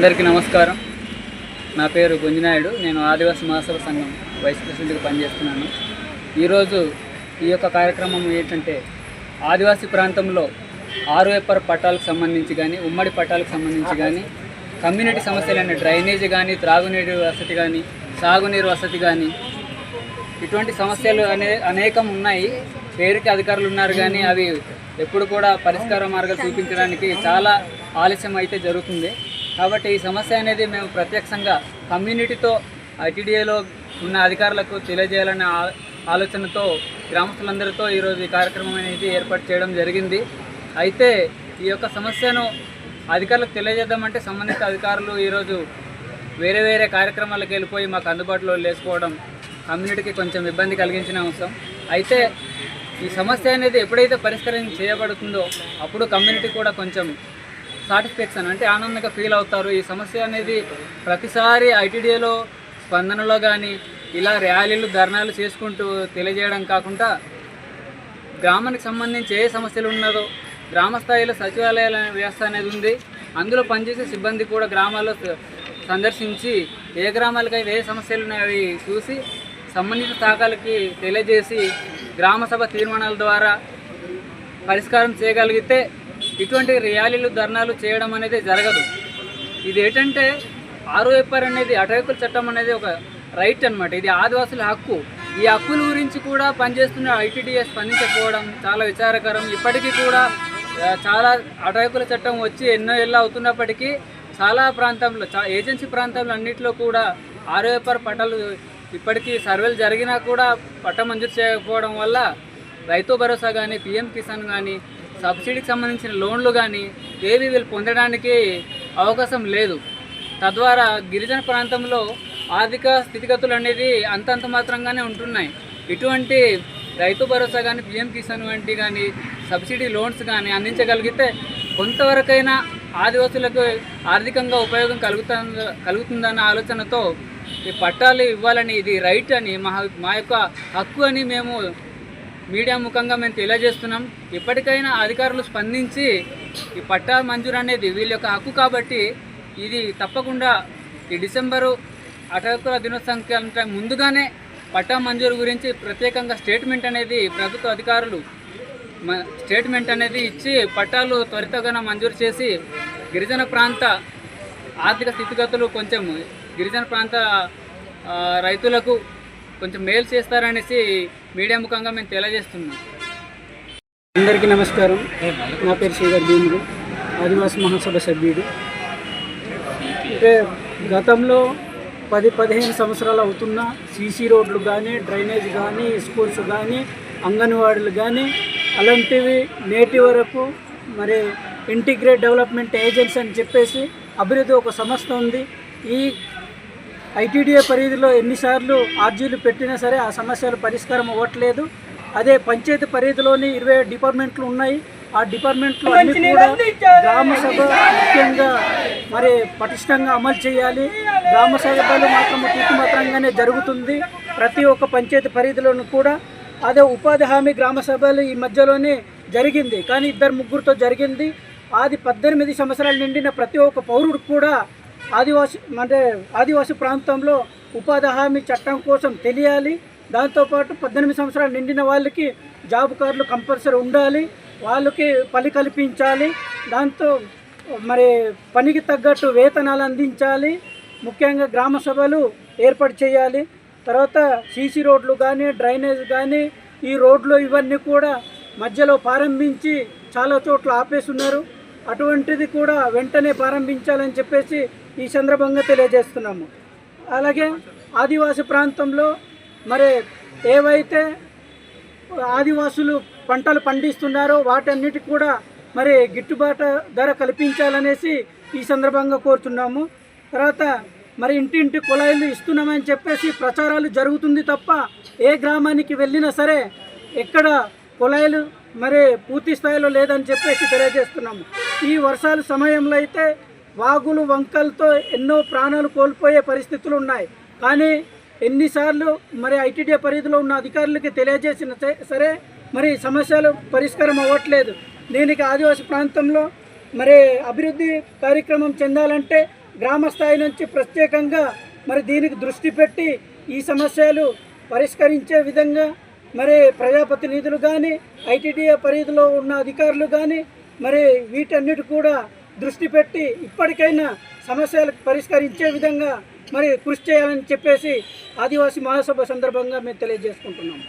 అందరికీ నమస్కారం. నా పేరు గుంజనాయుడు. నేను ఆదివాసీ మహాసభ సంఘం వైస్ ప్రెసిడెంట్గా పనిచేస్తున్నాను. ఈరోజు ఈ యొక్క కార్యక్రమం ఏంటంటే ఆదివాసీ ప్రాంతంలో ఆరు ఎప్పర్ పట్టాలకు సంబంధించి కానీ ఉమ్మడి పట్టాలకు సంబంధించి కానీ కమ్యూనిటీ సమస్యలైన డ్రైనేజీ కానీ త్రాగునీరు వసతి కానీ సాగునీరు వసతి కానీ ఇటువంటి సమస్యలు అనే అనేకం ఉన్నాయి. పేరుకి అధికారులు ఉన్నారు కానీ అవి ఎప్పుడు కూడా పరిష్కార మార్గాలు చూపించడానికి చాలా ఆలస్యం అయితే జరుగుతుంది. కాబట్టి ఈ సమస్య అనేది మేము ప్రత్యక్షంగా కమ్యూనిటీతో ఐటీడీఏలో ఉన్న అధికారులకు తెలియజేయాలనే ఆలోచనతో గ్రామస్తులందరితో ఈరోజు ఈ కార్యక్రమం అనేది ఏర్పాటు చేయడం జరిగింది. అయితే ఈ యొక్క సమస్యను అధికారులకు తెలియజేద్దామంటే సంబంధిత అధికారులు ఈరోజు వేరే వేరే కార్యక్రమాలకు వెళ్ళిపోయి మాకు అందుబాటులో లేకపోవడం కమ్యూనిటీకి కొంచెం ఇబ్బంది కలిగించిన అంశం. అయితే ఈ సమస్య అనేది ఎప్పుడైతే పరిష్కారం చేయబడుతుందో అప్పుడు కమ్యూనిటీ కూడా కొంచెం సాటిస్ఫాక్షన్ అంటే ఆనందంగా ఫీల్ అవుతారు. ఈ సమస్య అనేది ప్రతిసారి ఐటీడీఏలో స్పందనలో కానీ ఇలా ర్యాలీలు ధర్నాలు చేసుకుంటూ తెలియజేయడం కాకుండా గ్రామానికి సంబంధించి ఏ సమస్యలు ఉన్నదో గ్రామ స్థాయిలో సచివాలయాల వ్యవస్థ అనేది ఉంది. అందులో పనిచేసే సిబ్బంది కూడా గ్రామాల్లో సందర్శించి ఏ గ్రామాలకైతే ఏ సమస్యలు ఉన్నాయో చూసి సంబంధిత శాఖలకి తెలియజేసి గ్రామ సభ తీర్మానాల ద్వారా పరిష్కారం చేయగలిగితే ఇటువంటి ర్యాలీలు ధర్నాలు చేయడం అనేది జరగదు. ఇది ఏంటంటే ఆరో అనేది అటవీకుల చట్టం అనేది ఒక రైట్ అన్నమాట. ఇది ఆదివాసుల హక్కు. ఈ హక్కుల గురించి కూడా పనిచేస్తున్న ఐటీడీఎస్ స్పందించకపోవడం చాలా విచారకరం. ఇప్పటికీ కూడా చాలా అటవీకుల చట్టం వచ్చి ఎన్నో ఏళ్ళు అవుతున్నప్పటికీ చాలా ప్రాంతంలో చా ఏజెన్సీ ప్రాంతంలో అన్నింటిలో కూడా ఆరో ఎప్పర్ పట్టాలు ఇప్పటికీ సర్వేలు జరిగినా కూడా పట్ట మంజూరు చేయకపోవడం వల్ల రైతు భరోసా కానీ పిఎం కిసాన్ కానీ సబ్సిడీకి సంబంధించిన లోన్లు కానీ ఏవి వీళ్ళు పొందడానికి అవకాశం లేదు. తద్వారా గిరిజన ప్రాంతంలో ఆర్థిక స్థితిగతులు అనేది అంతంత మాత్రంగానే ఉంటున్నాయి. ఇటువంటి రైతు భరోసా కానీ పిఎం కిసాన్ వంటి కానీ సబ్సిడీ లోన్స్ కానీ అందించగలిగితే కొంతవరకైనా ఆదివాసులకు ఆర్థికంగా ఉపయోగం కలుగుతుంద కలుగుతుందన్న ఆలోచనతో ఈ పట్టాలు ఇవ్వాలని ఇది రైట్ అని మా మా యొక్క హక్కు అని మేము మీడియా ముఖంగా మేము తెలియజేస్తున్నాం. ఇప్పటికైనా అధికారులు స్పందించి ఈ పట్టా మంజూరు అనేది వీళ్ళ యొక్క హక్కు కాబట్టి ఇది తప్పకుండా ఈ డిసెంబరు అటకుల దినోత్సవం ముందుగానే పట్టా మంజూరు గురించి ప్రత్యేకంగా స్టేట్మెంట్ అనేది ప్రభుత్వ అధికారులు మ- స్టేట్మెంట్ అనేది ఇచ్చి పట్టాలు త్వరితగా మంజూరు చేసి గిరిజన ప్రాంత ఆర్థిక స్థితిగతులు కొంచెం గిరిజన ప్రాంత రైతులకు కొంచెం మేలు చేస్తారనేసి మీడియా ముఖంగా మేము తెలియజేస్తున్నాం. అందరికీ నమస్కారం. నా పేరు శ్రీధర్ భీముడు. ఆదివాసీ మహాసభ సభ్యుడు. అంటే గతంలో పది పదిహేను సంవత్సరాలు అవుతున్న సీసీ రోడ్లు కానీ డ్రైనేజ్ కానీ స్కూల్స్ కానీ అంగన్వాడీలు కానీ అలాంటివి నేటి వరకు మరి ఇంటిగ్రేట్ డెవలప్మెంట్ ఏజెన్సీ అని చెప్పేసి అభివృద్ధి ఒక సంస్థ ఉంది. ఈ ఐటీడీఏ పరిధిలో ఎన్నిసార్లు ఆర్జీలు పెట్టినా సరే ఆ సమస్యలు పరిష్కారం అవ్వట్లేదు. అదే పంచాయతీ పరిధిలోని ఇరవై డిపార్ట్మెంట్లు ఉన్నాయి. ఆ డిపార్ట్మెంట్లు అన్ని కూడా గ్రామ సభ ముఖ్యంగా మరి పటిష్టంగా అమలు చేయాలి. గ్రామ సభలు మాత్రం మాత్రంగానే జరుగుతుంది. ప్రతి ఒక్క పంచాయతీ పరిధిలోనూ కూడా అదే ఉపాధి హామీ గ్రామ సభలు ఈ మధ్యలోనే జరిగింది. కానీ ఇద్దరు ముగ్గురుతో జరిగింది. అది పద్దెనిమిది సంవత్సరాలు నిండిన ప్రతి ఒక్క పౌరుడు కూడా ఆదివాసి అంటే ఆదివాసి ప్రాంతంలో ఉపాధి హామీ చట్టం కోసం తెలియాలి. దాంతోపాటు పద్దెనిమిది సంవత్సరాలు నిండిన వాళ్ళకి జాబ్ కార్డులు కంపల్సరీ ఉండాలి. వాళ్ళకి పని కల్పించాలి. దాంతో మరి పనికి తగ్గట్టు వేతనాలు అందించాలి. ముఖ్యంగా గ్రామ సభలు ఏర్పాటు చేయాలి. తర్వాత సీసీ రోడ్లు కానీ డ్రైనేజ్ కానీ ఈ రోడ్లు ఇవన్నీ కూడా మధ్యలో ప్రారంభించి చాలా చోట్ల ఆపేస్తున్నారు. అటువంటిది కూడా వెంటనే ప్రారంభించాలని చెప్పేసి ఈ సందర్భంగా తెలియజేస్తున్నాము. అలాగే ఆదివాసి ప్రాంతంలో మరి ఏవైతే ఆదివాసులు పంటలు పండిస్తున్నారో వాటన్నిటికి కూడా మరి గిట్టుబాటు ధర కల్పించాలనేసి ఈ సందర్భంగా కోరుతున్నాము. తర్వాత మరి ఇంటింటి కుళాయిలు ఇస్తున్నామని చెప్పేసి ప్రచారాలు జరుగుతుంది తప్ప ఏ గ్రామానికి వెళ్ళినా సరే ఎక్కడ కుళాయిలు మరి పూర్తి స్థాయిలో లేదని చెప్పేసి తెలియజేస్తున్నాము. ఈ వర్షాల సమయంలో అయితే వాగులు వంకలతో ఎన్నో ప్రాణాలు కోల్పోయే పరిస్థితులు ఉన్నాయి. కానీ ఎన్నిసార్లు మరి ఐటీడీ పరిధిలో ఉన్న అధికారులకి తెలియజేసిన సరే మరి సమస్యలు పరిష్కారం అవ్వట్లేదు. దీనికి ఆదివాసి ప్రాంతంలో మరి అభివృద్ధి కార్యక్రమం చెందాలంటే గ్రామ స్థాయి నుంచి ప్రత్యేకంగా మరి దీనికి దృష్టి పెట్టి ఈ సమస్యలు పరిష్కరించే విధంగా మరి ప్రజాప్రతినిధులు కానీ ఐటీడీఏ పరిధిలో ఉన్న అధికారులు కానీ మరి వీటన్నిటి కూడా దృష్టి పెట్టి ఇప్పటికైనా సమస్యలు పరిష్కరించే విధంగా మరి కృషి చేయాలని చెప్పేసి ఆదివాసీ మహాసభ సందర్భంగా మేము తెలియజేసుకుంటున్నాం.